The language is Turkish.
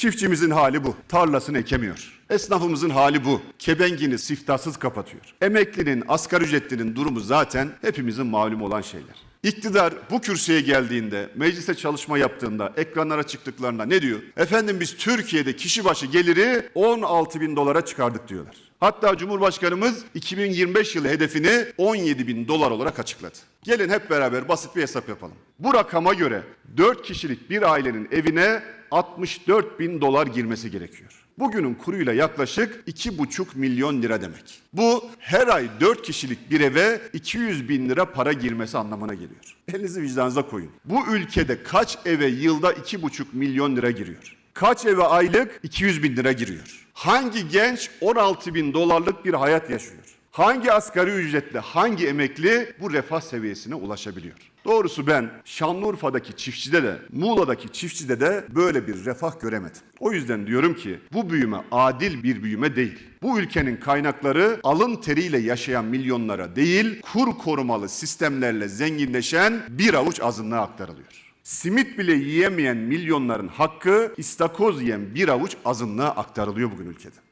Çiftçimizin hali bu. Tarlasını ekemiyor. Esnafımızın hali bu. Kebengini siftahsız kapatıyor. Emeklinin, asgari ücretlinin durumu zaten hepimizin malum olan şeyler. İktidar bu kürsüye geldiğinde, meclise çalışma yaptığında, ekranlara çıktıklarında ne diyor? Efendim biz Türkiye'de kişi başı geliri 16 bin dolara çıkardık diyorlar. Hatta Cumhurbaşkanımız 2025 yılı hedefini 17 bin dolar olarak açıkladı. Gelin hep beraber basit bir hesap yapalım. Bu rakama göre 4 kişilik bir ailenin evine 64 bin dolar girmesi gerekiyor. Bugünün kuruyla yaklaşık 2,5 milyon lira demek. Bu her ay 4 kişilik bir eve 200 bin lira para girmesi anlamına geliyor. Elinizi vicdanınıza koyun. Bu ülkede kaç eve yılda 2,5 milyon lira giriyor? Kaç eve aylık 200 bin lira giriyor? Hangi genç 16 bin dolarlık bir hayat yaşıyor? Hangi asgari ücretle hangi emekli bu refah seviyesine ulaşabiliyor? Doğrusu ben Şanlıurfa'daki çiftçide de Muğla'daki çiftçide de böyle bir refah göremedim. O yüzden diyorum ki bu büyüme adil bir büyüme değil. Bu ülkenin kaynakları alın teriyle yaşayan milyonlara değil kur korumalı sistemlerle zenginleşen bir avuç azınlığa aktarılıyor. Simit bile yiyemeyen milyonların hakkı istakoz yiyen bir avuç azınlığa aktarılıyor bugün ülkede.